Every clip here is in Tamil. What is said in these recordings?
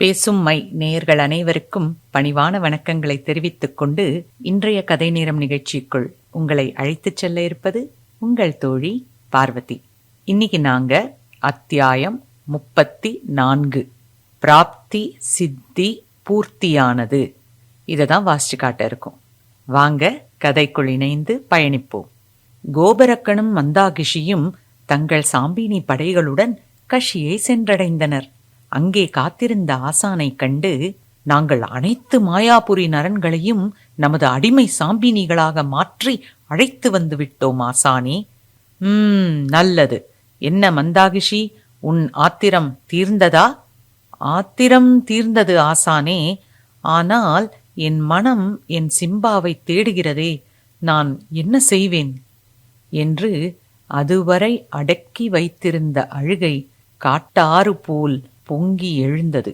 பேசும் மை நேயர்கள் அனைவருக்கும் பணிவான வணக்கங்களை தெரிவித்துக் கொண்டு இன்றைய கதை நேரம் நிகழ்ச்சிக்குள் உங்களை அழைத்துச் செல்ல இருப்பது உங்கள் தோழி பார்வதி. இன்னைக்கு நாங்க அத்தியாயம் முப்பத்தி நான்கு. பிராப்தி சித்தி பூர்த்தியானது. இதை தான் வாசிச்சு காட்ட இருக்கும். வாங்க கதைக்குள் இணைந்து பயணிப்போம். கோபரக்கனும் மந்தாகிஷியும் தங்கள் சாம்பினி படைகளுடன் கஷியை சென்றடைந்தனர். அங்கே காத்திருந்த ஆசானைக் கண்டு நாங்கள் அனைத்து மாயாபுரி நரன்களையும் நமது அடிமை சாம்பினிகளாக மாற்றி அழைத்து வந்து விட்டோம் ஆசானே. ம் நல்லது. என்ன மந்தாகிஷி உன் ஆத்திரம் தீர்ந்ததா? ஆத்திரம் தீர்ந்தது ஆசானே. ஆனால் என் மனம் என் சிம்பாவை தேடுகிறதே. நான் என்ன செய்வேன்? என்று அதுவரை அடக்கி வைத்திருந்த அழுகை காட்டாறு போல் பொங்கி எழுந்தது.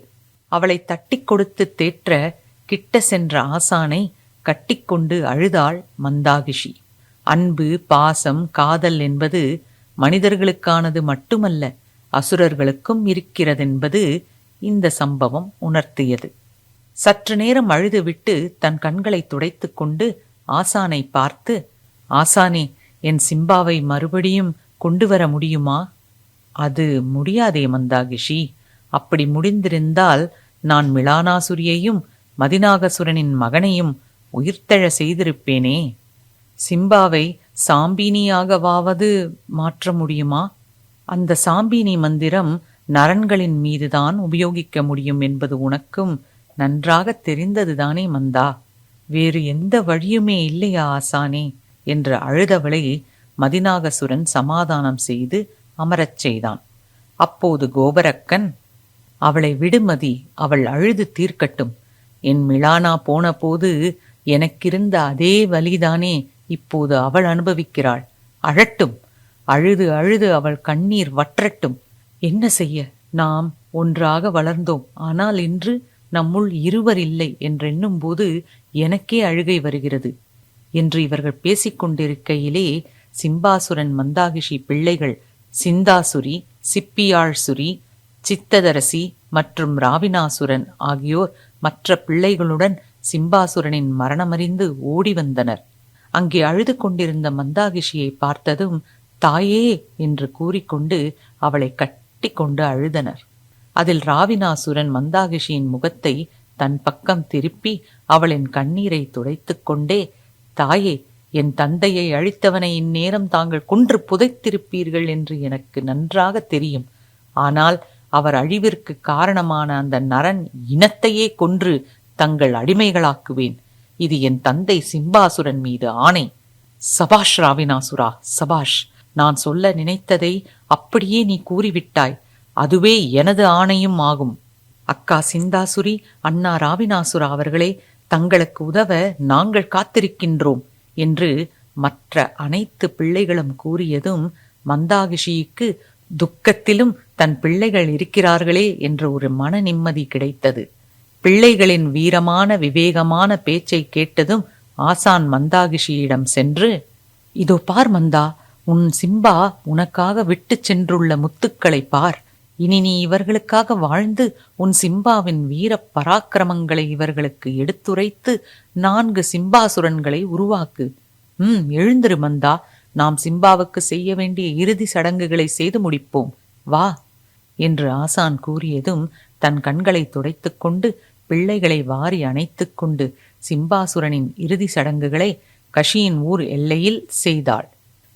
அவளை தட்டி கொடுத்து தேற்ற கிட்ட சென்ற ஆசானை கட்டிக்கொண்டு அழுதாள் மந்தாகிஷி. அன்பு பாசம் காதல் என்பது மனிதர்களுக்கானது மட்டுமல்ல அசுரர்களுக்கும் இருக்கிறதென்பது இந்த சம்பவம் உணர்த்தியது. சற்று நேரம் அழுதுவிட்டு தன் கண்களை துடைத்துக் கொண்டு ஆசானை பார்த்து ஆசானே என் சிம்பாவை மறுபடியும் கொண்டு வர முடியுமா? அது முடியாதே மந்தாகிஷி. அப்படி முடிந்திருந்தால் நான் மிளானாசுரியையும் மதிநாகசுரனின் மகனையும் உயிர்த்தெழ செய்திருப்பேனே. சிம்பாவை சாம்பினியாகவாவது மாற்ற முடியுமா? அந்த சாம்பினி மந்திரம் நரன்களின் மீதுதான் உபயோகிக்க முடியும் என்பது உனக்கும் நன்றாக தெரிந்ததுதானே மந்தா. வேறு எந்த வழியுமே இல்லையா ஆசானே? என்று அழுதவளை மதிநாகசுரன் சமாதானம் செய்து அமரச் செய்தான். அப்போது கோபரக்கன் அவளை விடுமதி அவள் அழுது தீர்க்கட்டும். என் மிளானா போன போது எனக்கிருந்த அதே வலிதானே இப்போது அவள் அனுபவிக்கிறாள். அழட்டும் அழுது அழுது அவள் கண்ணீர் வற்றட்டும். என்ன செய்ய நாம் ஒன்றாக வளர்ந்தோம். ஆனால் இன்று நம்முள் இருவர் இல்லை என்றெண்ணும் போது எனக்கே அழுகை வருகிறது. என்று இவர்கள் பேசிக்கொண்டிருக்கையிலே சிம்பாசுரன் மந்தாகிஷி பிள்ளைகள் சிந்தாசுரி சிப்பியாழ்சுரி சித்ததரசி மற்றும் ராவினாசுரன் ஆகியோர் மற்ற பிள்ளைகளுடன் சிம்பாசுரனின் மரணமறிந்து ஓடி வந்தனர். அங்கே அழுது கொண்டிருந்த மந்தாகிஷியை பார்த்ததும் தாயே என்று கூறிக்கொண்டு அவளை கட்டி கொண்டு அழுதனர். அதில் ராவினாசுரன் மந்தாகிஷியின் முகத்தை தன் பக்கம் திருப்பி அவளின் கண்ணீரை துடைத்துக் கொண்டே தாயே என் தந்தையை அழித்தவனை இந்நேரம் தாங்கள் கொன்று புதைத்திருப்பீர்கள் என்று எனக்கு நன்றாக தெரியும். ஆனால் அவர் அழிவிற்கு காரணமான அந்த நரன் இனத்தையே கொன்று தங்கள் அடிமைகளாக்குவேன். இது என் தந்தை சிம்பாசுரன் மீது ஆணை. சபாஷ் ராவினாசுரா சபாஷ் நான் சொல்ல நினைத்ததை அப்படியே நீ கூறிவிட்டாய். அதுவே எனது ஆணையும் ஆகும். அக்கா சிந்தாசுரி அண்ணா ராவினாசுரா அவர்களே தங்களுக்கு உதவ நாங்கள் காத்திருக்கின்றோம் என்று மற்ற அனைத்து பிள்ளைகளும் கூறியதும் மந்தாகிஷிக்கு துக்கத்திலும் தன் பிள்ளைகள் இருக்கிறார்களே என்ற ஒரு மன நிம்மதி கிடைத்தது. பிள்ளைகளின் வீரமான விவேகமான பேச்சை கேட்டதும் ஆசான் மந்தாகிஷியிடம் சென்று இதோ பார் மந்தா உன் சிம்பா உனக்காக விட்டுச் சென்றுள்ள முத்துக்களை பார். இனி நீ இவர்களுக்காக வாழ்ந்து உன் சிம்பாவின் வீர பராக்கிரமங்களை இவர்களுக்கு எடுத்துரைத்து நான்கு சிம்பாசுரன்களை உருவாக்கு. ம் எழுந்திரு மந்தா நாம் சிம்பாவுக்கு செய்ய வேண்டிய இறுதி சடங்குகளை செய்து முடிப்போம். வா! என்று ஆசான் கூறியதும் தன் கண்களை துடைத்துக்கொண்டு பிள்ளைகளை வாரி அணைத்து கொண்டு சிம்பாசுரனின் இறுதி சடங்குகளை கஷியின் ஊர் எல்லையில் செய்தாள்.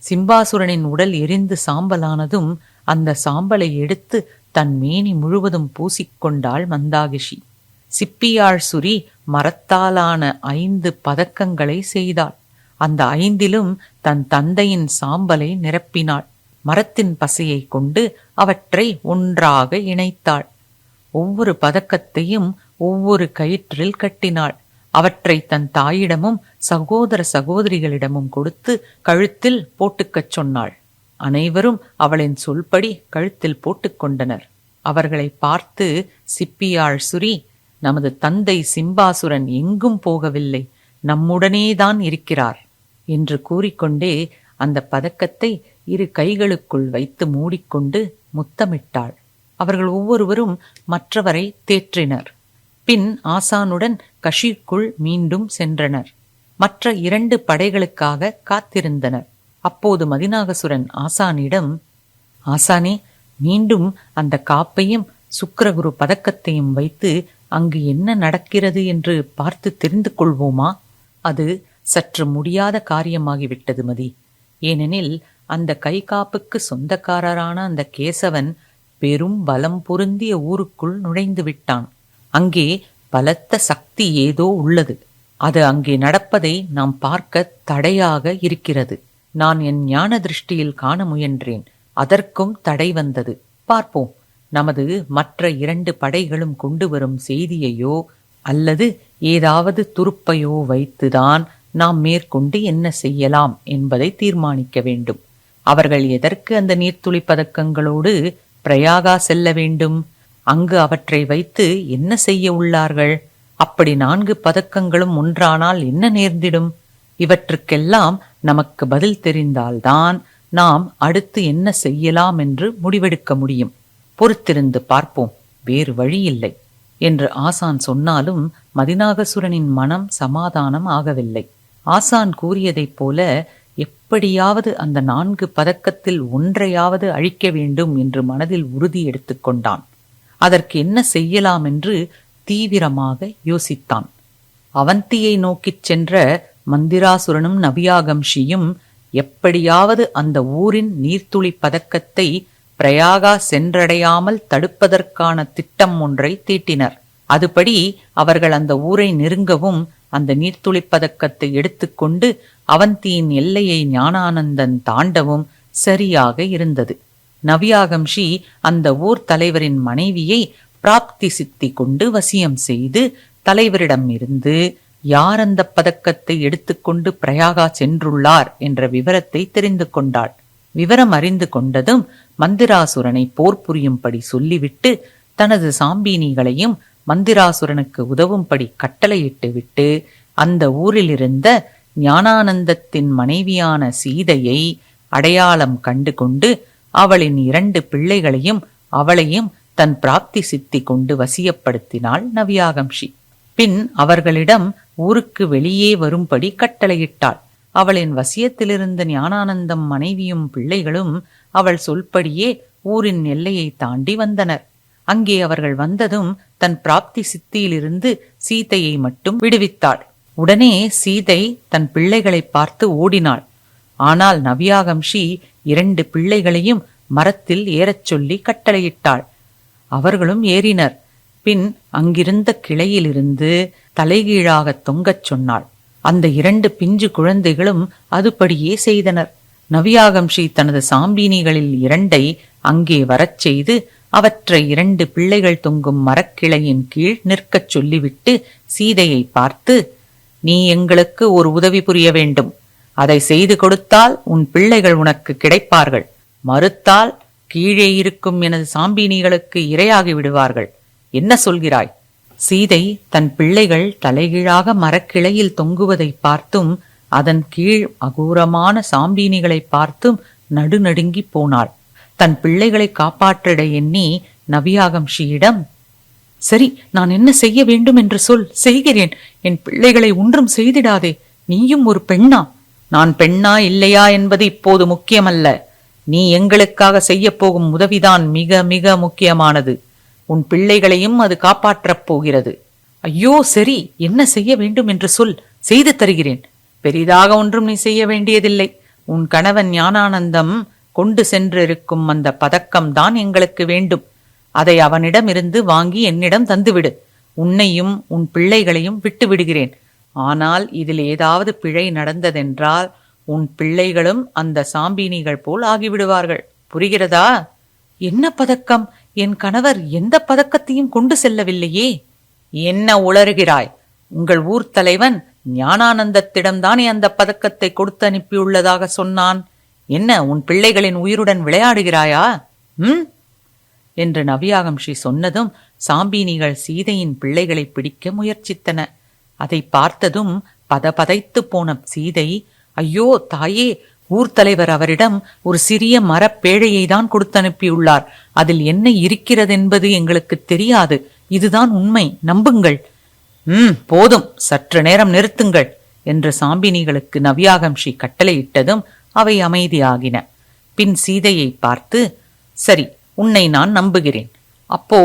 சிம்பாசுரனின் உடல் எரிந்து சாம்பலானதும் அந்த சாம்பலை எடுத்து தன் மேனி முழுவதும் பூசிக்கொண்டாள் மந்தாகிஷி. சிப்பியாழ் சுரி மரத்தாலான ஐந்து பதக்கங்களை செய்தாள். அந்த ஐந்திலும் தன் தந்தையின் சாம்பலை நிரப்பினாள். மரத்தின் பசையை கொண்டு அவற்றை ஒன்றாக இணைத்தாள். ஒவ்வொரு பதக்கத்தையும் ஒவ்வொரு கயிற்றில் கட்டினாள். அவற்றை தன் தாயிடமும் சகோதர சகோதரிகளிடமும் கொடுத்து கழுத்தில் போட்டுக்கச் சொன்னாள். அனைவரும் அவளின் சொல்படி கழுத்தில் போட்டுக்கொண்டனர் அவர்களை பார்த்து சிப்பியாள் சுரி நமது தந்தை சிம்பாசுரன் எங்கும் போகவில்லை. நம்முடனேதான் இருக்கிறார். என்று கூறிக்கொண்டே அந்த பதக்கத்தை இரு கைகளுக்குள் வைத்து மூடிக்கொண்டு முத்தமிட்டாள். அவர்கள் ஒவ்வொருவரும் மற்றவரை தேற்றினர். பின் ஆசானுடன் கஷிக்குள் மீண்டும் சென்றனர். மற்ற இரண்டு படைகளுக்காக காத்திருந்தனர். அப்போது மதிநாகசுரன் ஆசானிடம் ஆசானே மீண்டும் அந்த காப்பையும் சுக்கரகுரு பதக்கத்தையும் வைத்து அங்கு என்ன நடக்கிறது என்று பார்த்து தெரிந்து கொள்வோமா? அது சற்று முடியாத காரியமாகிவிட்டது மதி. ஏனெனில் அந்த கைகாப்புக்கு சொந்தக்காரரான அந்த கேசவன் பெரும் பலம் பொருந்திய ஊருக்குள் நுழைந்து விட்டான். அங்கே பலத்த சக்தி ஏதோ உள்ளது. அது அங்கே நடப்பதை நாம் பார்க்க தடையாக இருக்கிறது. நான் என் ஞான திருஷ்டியில் காண முயன்றேன். அதற்கும் தடை வந்தது. பார்ப்போம். நமது மற்ற இரண்டு படைகளும் கொண்டு வரும் செய்தியையோ அல்லது ஏதாவது துருப்பையோ வைத்துதான் நாம் மேற்கொண்டு என்ன செய்யலாம் என்பதை தீர்மானிக்க வேண்டும். அவர்கள் எதற்கு அந்த நீர்த்துளி பதக்கங்களோடு பிரயாகா செல்ல வேண்டும்? அங்கு அவற்றை வைத்து என்ன செய்ய உள்ளார்கள்? அப்படி நான்கு பதக்கங்களும் ஒன்றானால் என்ன நேர்ந்திடும்? இவற்றுக்கெல்லாம் நமக்கு பதில் தெரிந்தால்தான் நாம் அடுத்து என்ன செய்யலாம் என்று முடிவெடுக்க முடியும். பொறுத்திருந்து பார்ப்போம். வேறு வழியில்லை. என்று ஆசான் சொன்னாலும் மதிநாகசுரனின் மனம் சமாதானம் ஆகவில்லை. ஆசான் கூறியதைப் போல எப்படியாவது அந்த நான்கு பதக்கத்தில் ஒன்றையாவது அழிக்க வேண்டும் என்று மனதில் உறுதி எடுத்துக்கொண்டான் அதற்கு என்ன செய்யலாம் என்று தீவிரமாக யோசித்தான். அவந்தியை நோக்கிச் சென்ற மந்திராசுரனும் நபியாகம்ஷியும் எப்படியாவது அந்த ஊரின் நீர்த்துளி பதக்கத்தை பிரயாகா சென்றடையாமல் தடுப்பதற்கான திட்டம் ஒன்றை தீட்டினர். அதுபடி அவர்கள் அந்த ஊரை நெருங்கவும் அந்த நீர்த்துளி பதக்கத்தை எடுத்துக்கொண்டு அவந்தியின் எல்லையை ஞானானந்தன் தாண்டவும் சரியாக இருந்தது. நவியாகம்ஷி அந்த ஊர் தலைவரின் மனைவியை பிராப்தி சித்தி கொண்டு வசியம் செய்து தலைவரிடம் இருந்து யார் அந்த பதக்கத்தை எடுத்துக்கொண்டு பிரயாகா சென்றுள்ளார்? என்ற விவரத்தை தெரிந்து கொண்டாள். விவரம் அறிந்து கொண்டதும் மந்திராசுரனை போர் புரியும்படி சொல்லிவிட்டு தனது சாம்பீனிகளையும் மந்திராசுரனுக்கு உதவும்படி கட்டளையிட்டு விட்டு அந்த ஊரில் இருந்த ஞானானந்தத்தின் மனைவியான சீதையை அடையாளம் கண்டு கொண்டு அவளின் இரண்டு பிள்ளைகளையும் அவளையும் தன் பிராப்தி சித்தி கொண்டு வசியப்படுத்தினாள் நவியாகம்ஷி. பின் அவர்களிடம் ஊருக்கு வெளியே வரும்படி கட்டளையிட்டாள். அவளின் வசியத்திலிருந்த ஞானானந்தம் மனைவியும் பிள்ளைகளும் அவள் சொல்படியே ஊரின் எல்லையை தாண்டி வந்தனர். அங்கே அவர்கள் வந்ததும் தன் பிராப்தி சித்தியிலிருந்து சீதையை மட்டும் விடுவித்தாள். உடனே சீதை தன் பிள்ளைகளை பார்த்து ஓடினாள். ஆனால் நவியாகம்ஷி இரண்டு பிள்ளைகளையும் மரத்தில் ஏறச் சொல்லி கட்டளையிட்டாள். அவர்களும் ஏறினர். பின் அங்கிருந்த கிளையிலிருந்து தலைகீழாக தொங்கச் சொன்னாள். அந்த இரண்டு பிஞ்சு குழந்தைகளும் அதுபடியே செய்தனர். நவியாகம்ஷி தனது சாம்பினிகளில் இரண்டை அங்கே வரச் செய்து அவற்றை இரண்டு பிள்ளைகள் தொங்கும் மரக்கிளையின் கீழ் நிற்கச் சொல்லிவிட்டு சீதையை பார்த்து நீ எங்களுக்கு ஒரு உதவி புரிய வேண்டும். அதை செய்து கொடுத்தால் உன் பிள்ளைகள் உனக்கு கிடைப்பார்கள். மறுத்தால் கீழே இருக்கும் எனது சாம்பினிகளுக்கு இரையாகி விடுவார்கள். என்ன சொல்கிறாய்? சீதை தன் பிள்ளைகள் தலைகீழாக மரக்கிளையில் தொங்குவதை பார்த்தும் அதன் கீழ் அகூரமான சாம்பினிகளை பார்த்தும் நடுநடுங்கி போனாள். தன் பிள்ளைகளை காப்பாற்றிட எண்ணி நவியாகம்ஷியிடம் சரி நான் என்ன செய்ய வேண்டும் என்று சொல் செய்கிறேன். என் பிள்ளைகளை ஒன்றும் செய்திடாதே. நீயும் ஒரு பெண்ணா? நான் பெண்ணா இல்லையா என்பது இப்போது முக்கியமல்ல. நீ எங்களுக்காக செய்யப் போகும் உதவிதான் மிக மிக முக்கியமானது. உன் பிள்ளைகளையும் அது காப்பாற்றப் போகிறது. ஐயோ சரி என்ன செய்ய வேண்டும் என்று சொல் செய்து தருகிறேன். பெரிதாக ஒன்றும் நீ செய்ய வேண்டியதில்லை. உன் கணவன் ஞானானந்தம் கொண்டு சென்றிருக்கும் அந்த பதக்கம்தான் எங்களுக்கு வேண்டும். அதை அவனிடமிருந்து வாங்கி என்னிடம் தந்துவிடு. உன்னையும் உன் பிள்ளைகளையும் விட்டு விடுகிறேன் ஆனால் இதில் ஏதாவது பிழை நடந்ததென்றால் உன் பிள்ளைகளும் அந்த சாம்பினிகள் போல் ஆகிவிடுவார்கள். புரிகிறதா? என்ன பதக்கம்? என் கணவர் எந்த பதக்கத்தையும் கொண்டு செல்லவில்லையே. என்ன உளறுகிறாய்? உங்கள் ஊர் தலைவன் ஞானானந்தத்திடம்தானே அந்த பதக்கத்தை கொடுத்து அனுப்பியுள்ளதாக சொன்னான். என்ன உன் பிள்ளைகளின் உயிருடன் விளையாடுகிறாயா? ம்? என்று நவியாகம்ஷி சொன்னதும் சாம்பினிகள் சீதையின் பிள்ளைகளை பிடிக்க முயற்சித்தன. அதை பார்த்ததும் பதபதைத்து போன சீதை ஐயோ தாயே ஊர் தலைவர் அவரிடம் ஒரு சிறிய மரப்பேழையை தான் கொடுத்து அனுப்பியுள்ளார் அதில் என்ன இருக்கிறதென்பது எங்களுக்கு தெரியாது. இதுதான் உண்மை. நம்புங்கள். ம் போதும். சற்று நேரம் நிறுத்துங்கள் என்று சாம்பினிகளுக்கு நவியாகம்ஷி கட்டளையிட்டதும் அவை அமைதியாகின. பின் சீதையை பார்த்து சரி உன்னை நான் நம்புகிறேன். அப்போ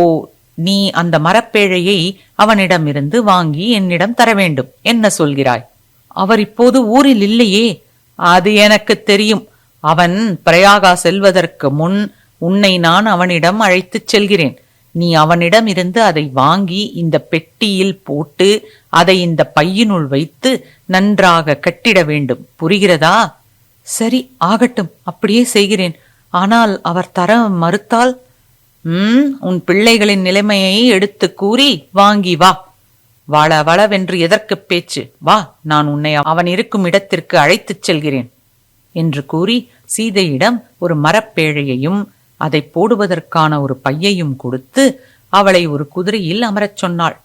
நீ அந்த மரப்பேழையை அவனிடமிருந்து வாங்கி என்னிடம் தர வேண்டும். என்ன சொல்கிறாய்? அவர் இப்போது ஊரில் இல்லையே. அது எனக்கு தெரியும். அவன் பிரயாகா செல்வதற்கு முன் உன்னை நான் அவனிடம் அழைத்துச் செல்கிறேன். நீ அவனிடம் இருந்து அதை வாங்கி இந்த பெட்டியில் போட்டு அதை இந்த பையினுள் வைத்து நன்றாக கட்டிட வேண்டும். புரிகிறதா? சரி ஆகட்டும் அப்படியே செய்கிறேன். ஆனால் அவர் தர மறுத்தால் ம் உன் பிள்ளைகளின் நிலைமையை எடுத்து கூறி வாங்கி வா. வள வளவென்று எதற்கு பேச்சு? வா நான் உன்னை அவன் இருக்கும் இடத்திற்கு அழைத்துச் செல்கிறேன். என்று கூறி சீதையிடம் ஒரு மரப்பேழையையும் அதை போடுவதற்கான ஒரு பையையும் கொடுத்து அவளை ஒரு குதிரையில் அமரச் சொன்னாள்.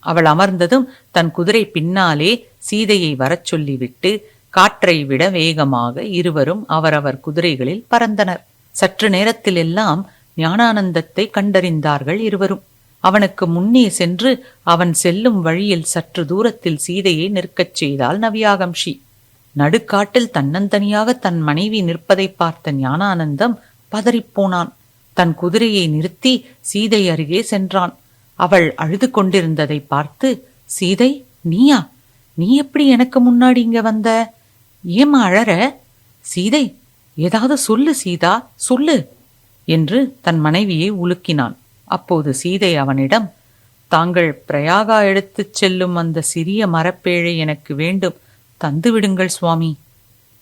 அவள் அமர்ந்ததும் தன் குதிரை பின்னாலே சீதையை வரச் சொல்லிவிட்டு காற்றை விட வேகமாக இருவரும் அவரவர் குதிரைகளில் பறந்தனர். சற்று நேரத்தில் எல்லாம் ஞானானந்தத்தை கண்டறிந்தார்கள் இருவரும். அவனுக்கு முன்னே சென்று அவன் செல்லும் வழியில் சற்று தூரத்தில் சீதையை நிற்கச் செய்தாள் நவியாகம்ஷி. நடுக்காட்டில் தன்னந்தனியாக தன் மனைவி நிற்பதை பார்த்த ஞானானந்தம் பதறிப்போனான் தன் குதிரையை நிறுத்தி சீதை அருகே சென்றான். அவள் அழுது கொண்டிருந்ததை பார்த்து சீதை நீயா? நீ எப்படி எனக்கு முன்னாடி இங்க வந்த? ஏமா அழற? சீதை ஏதாவது சொல்லு சீதா சொல்லு என்று தன் மனைவியை உலுக்கினான். அப்போது சீதை அவனிடம் தாங்கள் பிரயாகா எடுத்துச் செல்லும் அந்த சிறிய மரப்பேழை எனக்கு வேண்டும். தந்து விடுங்கள் சுவாமி.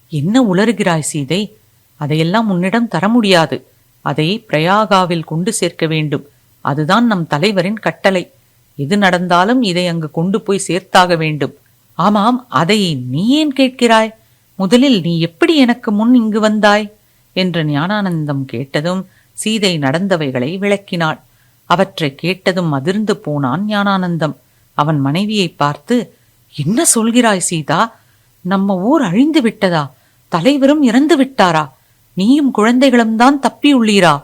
என்ன உளறுகிறாய் சீதை? அதையெல்லாம் உன்னிடம் தர முடியாது. அதை பிரயாகாவில் கொண்டு சேர்க்க வேண்டும். அதுதான் நம் தலைவரின் கட்டளை. எது நடந்தாலும் இதை அங்கு கொண்டு போய் சேர்த்தாக வேண்டும். ஆமாம் அதை நீ ஏன் கேட்கிறாய்? முதலில் நீ எப்படி எனக்கு முன் இங்கு வந்தாய்? என்று ஞானானந்தம் கேட்டதும் சீதை நடந்தவைகளை விளக்கினாள். அவற்றை கேட்டதும் அதிர்ந்து போனான் ஞானானந்தம். அவன் மனைவியை பார்த்து என்ன சொல்கிறாய் சீதா? நம்ம ஊர் அழிந்து விட்டதா? தலைவரும் இறந்து விட்டாரா? நீயும் குழந்தைகளும் தான் தப்பியுள்ளீரா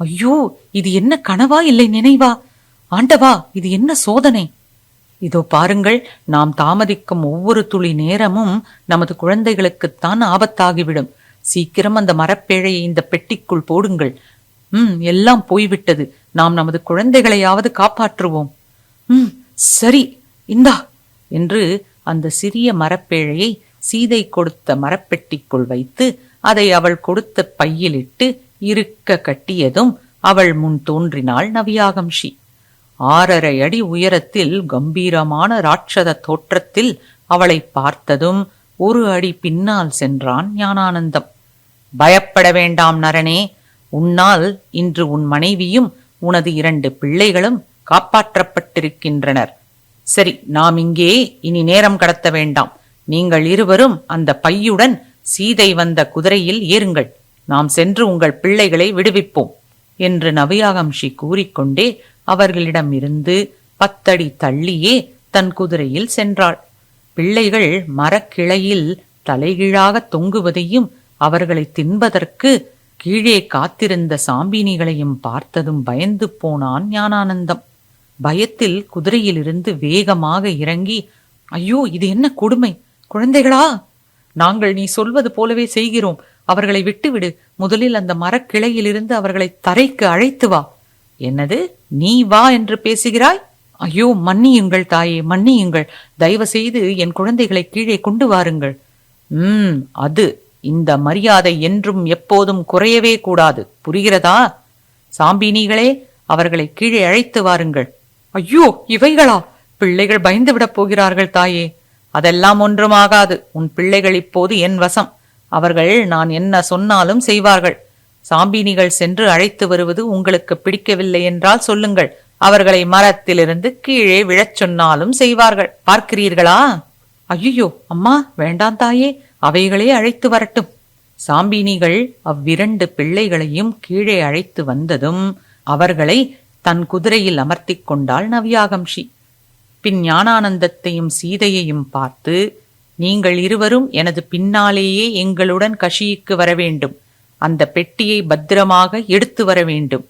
ஐயோ இது என்ன கனவா இல்லை நினைவா? ஆண்டவா இது என்ன சோதனை? இதோ பாருங்கள் நாம் தாமதிக்கும் ஒவ்வொரு துளி நேரமும் நமது குழந்தைகளுக்குத்தான் ஆபத்தாகிவிடும். சீக்கிரம் அந்த மரப்பேழையை இந்த பெட்டிக்குள் போடுங்கள். ம் எல்லாம் போய்விட்டது. நாம் நமது குழந்தைகளையாவது காப்பாற்றுவோம். ம் சரி இந்தா என்று அந்த சிறிய மரப்பேழையை சீதை கொடுத்த மரப்பெட்டிக்குள் வைத்து அதை அவள் கொடுத்த பையிலிட்டு இருக்க கட்டியதும் அவள் முன் தோன்றினாள் நவியாகம்ஷி. ஆறரை அடி உயரத்தில் கம்பீரமான ராட்சத தோற்றத்தில் அவளை பார்த்ததும் ஒரு அடி பின்னால் சென்றான் ஞானானந்தம். பயப்பட வேண்டாம் நரனே உன்னால் இன்று உன் மனைவியும் உனது இரண்டு பிள்ளைகளும் காப்பாற்றப்பட்டிருக்கின்றனர். சரி நாம் இங்கே இனி நேரம் கடத்த வேண்டாம். நீங்கள் இருவரும் அந்த பையுடன் சீதை வந்த குதிரையில் ஏறுங்கள். நாம் சென்று உங்கள் பிள்ளைகளை விடுவிப்போம் என்று நவியாகம்ஷி கூறிக்கொண்டே அவர்களிடம் இருந்து பத்தடி தள்ளியே தன் குதிரையில் சென்றாள். பிள்ளைகள் மரக்கிளையில் தலைகீழாக தொங்குவதையும் அவர்களை தின்பதற்கு கீழே காத்திருந்த சாம்பினிகளையும் பார்த்ததும் பயந்து போனான் ஞானானந்தம். பயத்தில் குதிரையிலிருந்து வேகமாக இறங்கி ஐயோ இது என்ன கொடுமை? குழந்தைகளா? நாங்கள் நீ சொல்வது போலவே செய்கிறோம். அவர்களை விட்டுவிடு. முதலில் அந்த மரக்கிளையிலிருந்து அவர்களை தரைக்கு அழைத்து வா. என்னது? நீ வா என்று பேசுகிறாய்? ஐயோ மன்னியுங்கள் தாயே மன்னியுங்கள். தயவு செய்து என் குழந்தைகளை கீழே கொண்டு வாருங்கள். உம் அது. இந்த மரியாதை என்றும் எப்போதும் குறையவே கூடாது. புரிகிறதா? சாம்பினிகளே அவர்களை கீழே அழைத்து வாருங்கள். ஐயோ இவைகளா? பிள்ளைகள் பயந்து விடப் போகிறார்கள் தாயே. அதெல்லாம் ஒன்றுமாகாது உன் பிள்ளைகள் இப்போது என் வசம். அவர்கள் நான் என்ன சொன்னாலும் செய்வார்கள். சாம்பினிகள் சென்று அழைத்து வருவது உங்களுக்கு பிடிக்கவில்லை என்றால் சொல்லுங்கள். அவர்களை மரத்திலிருந்து கீழே விழச் சொன்னாலும் செய்வார்கள். பார்க்கிறீர்களா? ஐயோ அம்மா வேண்டாம் தாயே அவைகளே அழைத்து வரட்டும். சாம்பினிகள் அவ்விரண்டு பிள்ளைகளையும் கீழே அழைத்து வந்ததும் அவர்களை தன் குதிரையில் அமர்த்திக் கொண்டாள் நவ்யாகம்ஷி. பின் ஞானானந்தத்தையும் சீதையையும் பார்த்து நீங்கள் இருவரும் எனது பின்னாலேயே எங்களுடன் கஷிக்கு வர வேண்டும் அந்த பெட்டியை பத்திரமாக எடுத்து வர வேண்டும்.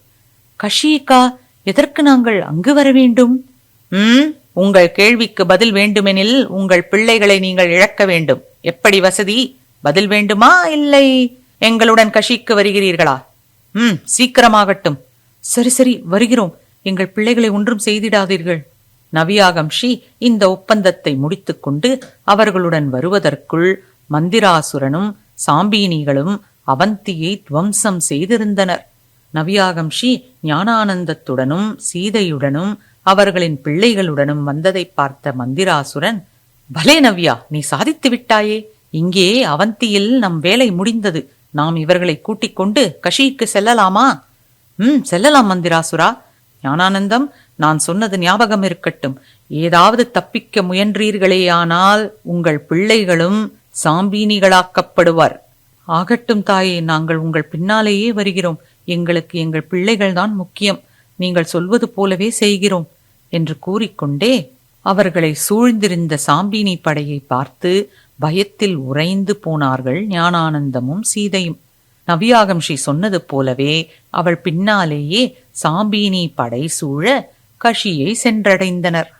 கஷிகா எதற்கு நாங்கள் அங்கு வர வேண்டும்? ம் உங்கள் கேள்விக்கு பதில் வேண்டுமெனில் உங்கள் பிள்ளைகளை நீங்கள் இழக்க வேண்டும். எப்படி வசதி? பதில் வேண்டுமா? இல்லை. எங்களுடன் கஷிக்கு வருகிறீர்களா? ம் சீக்கிரமாகட்டும். சரி சரி வருகிறோம். எங்கள் பிள்ளைகளை ஒன்றும் செய்திடாதீர்கள். நவியாகம்ஷி இந்த ஒப்பந்தத்தை முடித்துக்கொண்டு அவர்களுடன் வருவதற்குள் மந்திராசுரனும் சாம்பீனிகளும் அவந்தியை துவம்சம் செய்திருந்தனர். நவியாகம்ஷி ஞானானந்தத்துடனும் சீதையுடனும் அவர்களின் பிள்ளைகளுடனும் வந்ததைப் பார்த்த மந்திராசுரன் பலே நவ்யா நீ சாதித்து விட்டாயே? இங்கே அவந்தியில் நம் வேலை முடிந்தது. நாம் இவர்களை கூட்டிக் கொண்டு கஷிக்கு செல்லலாமா? ம் செல்லலாம் மந்திராசுரா. ஞானானந்தம் நான் சொன்னது ஞாபகம் இருக்கட்டும். ஏதாவது தப்பிக்க முயன்றீர்களேயானால் உங்கள் பிள்ளைகளும் சாம்பீனிகளாக்கப்படுவார். ஆகட்டும் தாயே நாங்கள் உங்கள் பின்னாலேயே வருகிறோம். எங்களுக்கு எங்கள் பிள்ளைகள்தான் முக்கியம். நீங்கள் சொல்வது போலவே செய்கிறோம் என்று கூறிக்கொண்டே அவர்களை சூழ்ந்திருந்த சாம்பினி படையை பார்த்து பயத்தில் உறைந்து போனார்கள் ஞானானந்தமும் சீதையும். நவியாகம்ஷி சொன்னது போலவே அவள் பின்னாலேயே சாம்பினி படை சூழ கஷியை சென்றடைந்தனர்.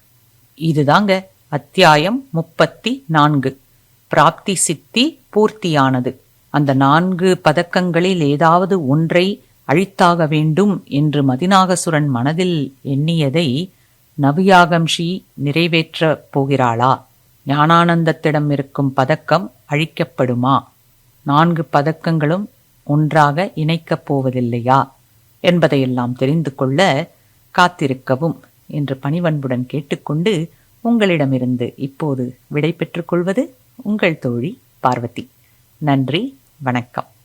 இதுதாங்க அத்தியாயம் முப்பத்தி நான்கு. பிராப்தி சித்தி பூர்த்தியானது. அந்த நான்கு பதக்கங்களில் ஏதாவது ஒன்றை அழித்தாக வேண்டும் என்று மதிநாகசுரன் மனதில் எண்ணியதை நவியாகம்ஷி நிறைவேற்றப் போகிறாளா? ஞானானந்தத்திடம் இருக்கும் பதக்கம் அழிக்கப்படுமா? நான்கு பதக்கங்களும் ஒன்றாக இணைக்கப் போவதில்லையா? என்பதையெல்லாம் தெரிந்து கொள்ள காத்திருக்கவும் என்று பணிவன்புடன் கேட்டுக்கொண்டு உங்களிடமிருந்து இப்போது விடை கொள்வது உங்கள் தோழி பார்வதி. நன்றி வணக்கம்.